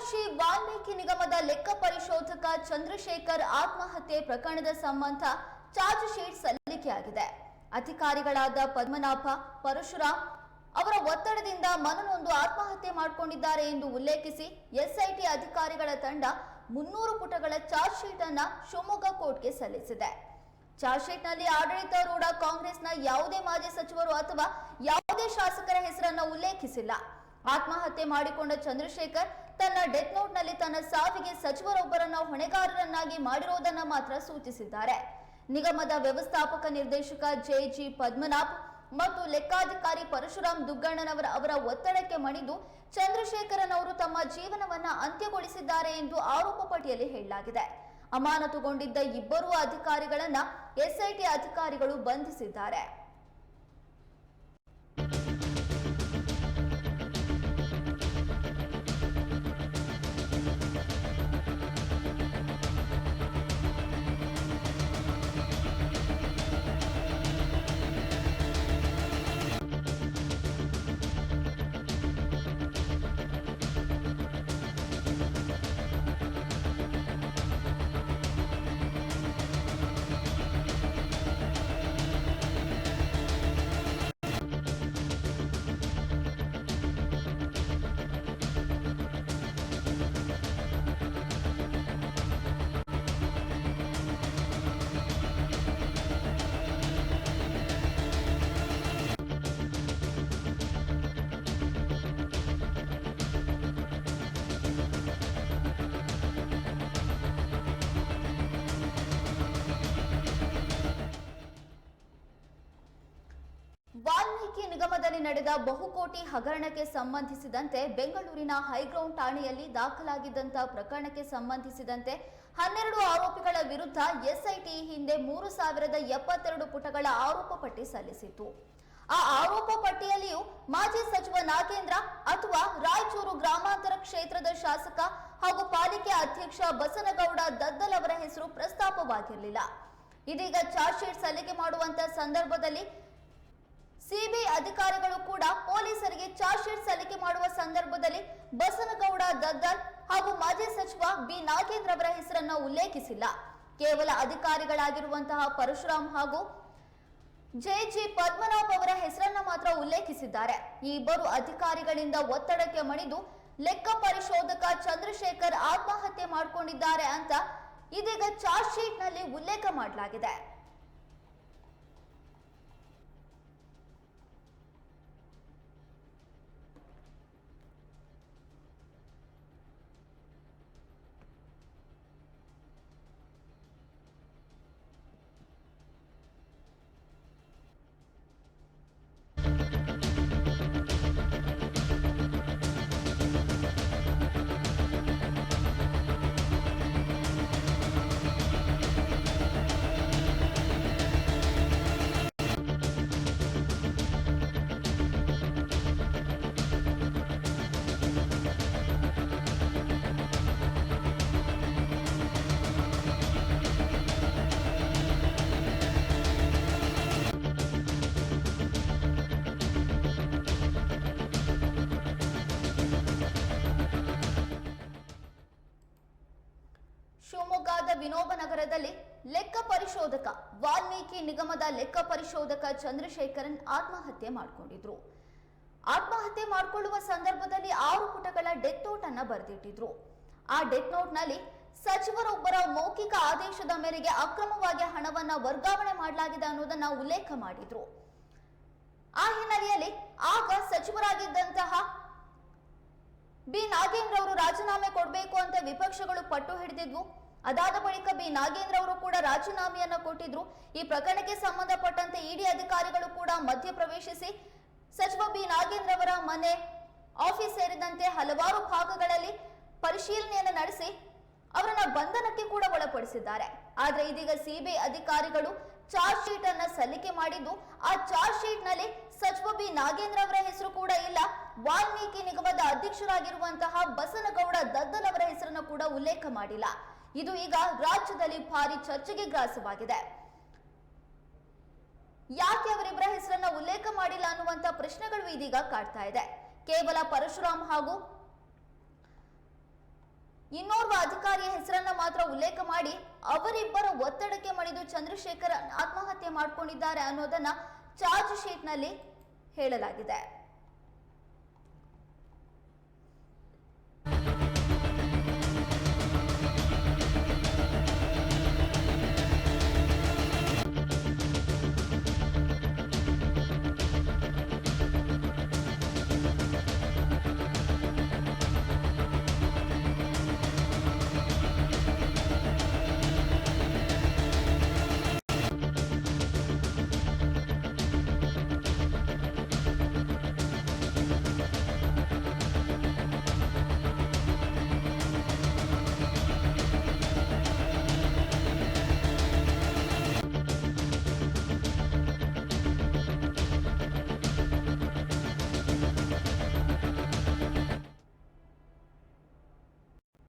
ಮಹರ್ಷಿ ವಾಲ್ಮೀಕಿ ನಿಗಮದ ಲೆಕ್ಕ ಪರಿಶೋಧಕ ಚಂದ್ರಶೇಖರ್ ಆತ್ಮಹತ್ಯೆ ಪ್ರಕರಣದ ಸಂಬಂಧ ಚಾರ್ಜ್ ಶೀಟ್ ಸಲ್ಲಿಕೆಯಾಗಿದೆ. ಅಧಿಕಾರಿಗಳಾದ ಪದ್ಮನಾಭ, ಪರಶುರಾಮ್ ಅವರ ಒತ್ತಡದಿಂದ ಮನನೊಂದು ಆತ್ಮಹತ್ಯೆ ಮಾಡಿಕೊಂಡಿದ್ದಾರೆ ಎಂದು ಉಲ್ಲೇಖಿಸಿ ಎಸ್ಐಟಿ ಅಧಿಕಾರಿಗಳ ತಂಡ ಮುನ್ನೂರು ಪುಟಗಳ ಚಾರ್ಜ್ ಶೀಟ್ ಅನ್ನ ಶಿವಮೊಗ್ಗ ಕೋರ್ಟ್ಗೆ ಸಲ್ಲಿಸಿದೆ. ಚಾರ್ಜ್ ಶೀಟ್ನಲ್ಲಿ ಆಡಳಿತಾರೂಢ ಕಾಂಗ್ರೆಸ್ನ ಯಾವುದೇ ಮಾಜಿ ಸಚಿವರು ಅಥವಾ ಯಾವುದೇ ಶಾಸಕರ ಹೆಸರನ್ನ ಉಲ್ಲೇಖಿಸಿಲ್ಲ. ಆತ್ಮಹತ್ಯೆ ಮಾಡಿಕೊಂಡ ಚಂದ್ರಶೇಖರ್ ತನ್ನ ಡೆತ್ ನೋಟ್ನಲ್ಲಿ ತನ್ನ ಸಾವಿಗೆ ಸಚಿವರೊಬ್ಬರನ್ನ ಹೊಣೆಗಾರರನ್ನಾಗಿ ಮಾಡಿರುವುದನ್ನ ಮಾತ್ರ ಸೂಚಿಸಿದ್ದಾರೆ. ನಿಗಮದ ವ್ಯವಸ್ಥಾಪಕ ನಿರ್ದೇಶಕ ಜೆ ಜಿ ಪದ್ಮನಾಭ್ ಮತ್ತು ಲೆಕ್ಕಾಧಿಕಾರಿ ಪರಶುರಾಮ್ ದುಗ್ಗಣ್ಣನವರ ಅವರ ಒತ್ತಡಕ್ಕೆ ಮಣಿದು ಚಂದ್ರಶೇಖರನ್ ಅವರು ತಮ್ಮ ಜೀವನವನ್ನ ಅಂತ್ಯಗೊಳಿಸಿದ್ದಾರೆ ಎಂದು ಆರೋಪ ಪಟ್ಟಿಯಲ್ಲಿ ಹೇಳಲಾಗಿದೆ. ಅಮಾನತುಗೊಂಡಿದ್ದ ಇಬ್ಬರೂ ಅಧಿಕಾರಿಗಳನ್ನ ಎಸ್ಐಟಿ ಅಧಿಕಾರಿಗಳು ಬಂಧಿಸಿದ್ದಾರೆ. ವಾಲ್ಮೀಕಿ ನಡೆದ ಬಹುಕೋಟಿ ಹಗರಣಕ್ಕೆ ಸಂಬಂಧಿಸಿದಂತೆ ಬೆಂಗಳೂರಿನ ಹೈಗ್ರೌಂಡ್ ಠಾಣೆಯಲ್ಲಿ ದಾಖಲಾಗಿದ್ದಂತ ಪ್ರಕರಣಕ್ಕೆ ಸಂಬಂಧಿಸಿದಂತೆ ಹನ್ನೆರಡು ಆರೋಪಿಗಳ ವಿರುದ್ಧ ಎಸ್ಐಟಿ ಹಿಂದೆ ಮೂರು ಸಾವಿರದ ಎಪ್ಪತ್ತೆರಡು ಪುಟಗಳ ಆರೋಪ ಪಟ್ಟಿ ಸಲ್ಲಿಸಿತ್ತು. ಆ ಆರೋಪ ಪಟ್ಟಿಯಲ್ಲಿಯೂ ಮಾಜಿ ಸಚಿವ ನಾಗೇಂದ್ರ ಅಥವಾ ರಾಯಚೂರು ಗ್ರಾಮಾಂತರ ಕ್ಷೇತ್ರದ ಶಾಸಕ ಹಾಗೂ ಪಾಲಿಕೆ ಅಧ್ಯಕ್ಷ ಬಸನಗೌಡ ದದ್ದಲ್ ಅವರ ಹೆಸರು ಪ್ರಸ್ತಾಪವಾಗಿರಲಿಲ್ಲ. ಇದೀಗ ಚಾರ್ಜ್ ಶೀಟ್ ಸಲ್ಲಿಕೆ ಮಾಡುವಂತ ಸಂದರ್ಭದಲ್ಲಿ ಸಿಬಿಐ ಅಧಿಕಾರಿಗಳು ಕೂಡ ಪೊಲೀಸರಿಗೆ ಚಾರ್ಜ್ ಶೀಟ್ ಸಲ್ಲಿಕೆ ಮಾಡುವ ಸಂದರ್ಭದಲ್ಲಿ ಬಸನಗೌಡ ದದ್ದಲ್ ಹಾಗೂ ಮಾಜಿ ಸಚಿವ ಬಿ ನಾಗೇಂದ್ರ ಅವರ ಹೆಸರನ್ನು ಉಲ್ಲೇಖಿಸಿಲ್ಲ. ಕೇವಲ ಅಧಿಕಾರಿಗಳಾಗಿರುವಂತಹ ಪರಶುರಾಮ್ ಹಾಗೂ ಜೆ ಜಿ ಪದ್ಮನಾಭ್ ಅವರ ಹೆಸರನ್ನ ಮಾತ್ರ ಉಲ್ಲೇಖಿಸಿದ್ದಾರೆ. ಈ ಇಬ್ಬರು ಅಧಿಕಾರಿಗಳಿಂದ ಒತ್ತಡಕ್ಕೆ ಮಣಿದು ಲೆಕ್ಕ ಪರಿಶೋಧಕ ಚಂದ್ರಶೇಖರ್ ಆತ್ಮಹತ್ಯೆ ಮಾಡಿಕೊಂಡಿದ್ದಾರೆ ಅಂತ ಇದೀಗ ಚಾರ್ಜ್ ಶೀಟ್ನಲ್ಲಿ ಉಲ್ಲೇಖ ಮಾಡಲಾಗಿದೆ. ಶಿವಮೊಗ್ಗದ ವಿನೋಬ ನಗರದಲ್ಲಿ ಲೆಕ್ಕ ಪರಿಶೋಧಕ, ವಾಲ್ಮೀಕಿ ನಿಗಮದ ಲೆಕ್ಕ ಪರಿಶೋಧಕ ಚಂದ್ರಶೇಖರನ್ ಆತ್ಮಹತ್ಯೆ ಮಾಡಿಕೊಂಡಿದ್ರು. ಆತ್ಮಹತ್ಯೆ ಮಾಡಿಕೊಳ್ಳುವ ಸಂದರ್ಭದಲ್ಲಿ ಆರು ಪುಟಗಳ ಡೆತ್ ನೋಟ್ ಅನ್ನ ಬರೆದಿಟ್ಟಿದ್ರು. ಆ ಡೆತ್ ನೋಟ್ನಲ್ಲಿ ಸಚಿವರೊಬ್ಬರ ಮೌಖಿಕ ಆದೇಶದ ಮೇರೆಗೆ ಅಕ್ರಮವಾಗಿ ಹಣವನ್ನ ವರ್ಗಾವಣೆ ಮಾಡಲಾಗಿದೆ ಅನ್ನೋದನ್ನ ಉಲ್ಲೇಖ ಮಾಡಿದ್ರು. ಆ ಹಿನ್ನೆಲೆಯಲ್ಲಿ ಆಗ ಸಚಿವರಾಗಿದ್ದಂತಹ ಬಿ ನಾಗೇಂದ್ರ ಅವರು ರಾಜೀನಾಮೆ ಕೊಡಬೇಕು ಅಂತ ವಿಪಕ್ಷಗಳು ಪಟ್ಟು ಹಿಡಿದಿದ್ವು. ಅದಾದ ಬಳಿಕ ಬಿ. ನಾಗೇಂದ್ರ ಅವರು ಕೂಡ ರಾಜೀನಾಮೆಯನ್ನ ಕೊಟ್ಟಿದ್ರು. ಈ ಪ್ರಕರಣಕ್ಕೆ ಸಂಬಂಧಪಟ್ಟಂತೆ ಇಡಿ ಅಧಿಕಾರಿಗಳು ಕೂಡ ಮಧ್ಯಪ್ರವೇಶಿಸಿ ಸಚಿವ ಬಿ. ನಾಗೇಂದ್ರ ಅವರ ಮನೆ, ಆಫೀಸ್ ಸೇರಿದಂತೆ ಹಲವಾರು ಭಾಗಗಳಲ್ಲಿ ಪರಿಶೀಲನೆಯನ್ನು ನಡೆಸಿ ಅವರನ್ನ ಬಂಧನಕ್ಕೆ ಕೂಡ ಒಳಪಡಿಸಿದ್ದಾರೆ. ಆದ್ರೆ ಇದೀಗ ಸಿಬಿಐ ಅಧಿಕಾರಿಗಳು ಚಾರ್ಜ್ ಶೀಟ್ ಅನ್ನ ಸಲ್ಲಿಕೆ ಮಾಡಿದ್ದು, ಆ ಚಾರ್ಜ್ ಶೀಟ್ನಲ್ಲಿ ಸಚಿವ ಬಿ. ನಾಗೇಂದ್ರ ಅವರ ಹೆಸರು ಕೂಡ ಇಲ್ಲ. ವಾಲ್ಮೀಕಿ ನಿಗಮದ ಅಧ್ಯಕ್ಷರಾಗಿರುವಂತಹ ಬಸನಗೌಡ ದದ್ದಲ್ ಅವರ ಹೆಸರನ್ನು ಕೂಡ ಉಲ್ಲೇಖ ಮಾಡಿಲ್ಲ. ಇದು ಈಗ ರಾಜ್ಯದಲ್ಲಿ ಭಾರಿ ಚರ್ಚೆಗೆ ಗ್ರಾಸವಾಗಿದೆ. ಯಾಕೆ ಅವರಿಬ್ಬರ ಹೆಸರನ್ನ ಉಲ್ಲೇಖ ಮಾಡಿಲ್ಲ ಅನ್ನುವಂತ ಪ್ರಶ್ನೆಗಳು ಇದೀಗ ಕಾಡ್ತಾ ಇದೆ. ಕೇವಲ ಪರಶುರಾಮ್ ಹಾಗೂ ಇನ್ನೋರ್ವ ಅಧಿಕಾರಿಯ ಹೆಸರನ್ನ ಮಾತ್ರ ಉಲ್ಲೇಖ ಮಾಡಿ ಅವರಿಬ್ಬರ ಒತ್ತಡಕ್ಕೆ ಮಣಿದು ಚಂದ್ರಶೇಖರ್ ಆತ್ಮಹತ್ಯೆ ಮಾಡಿಕೊಂಡಿದ್ದಾರೆ ಅನ್ನೋದನ್ನ ಚಾರ್ಜ್ ಶೀಟ್ನಲ್ಲಿ ಹೇಳಲಾಗಿದೆ.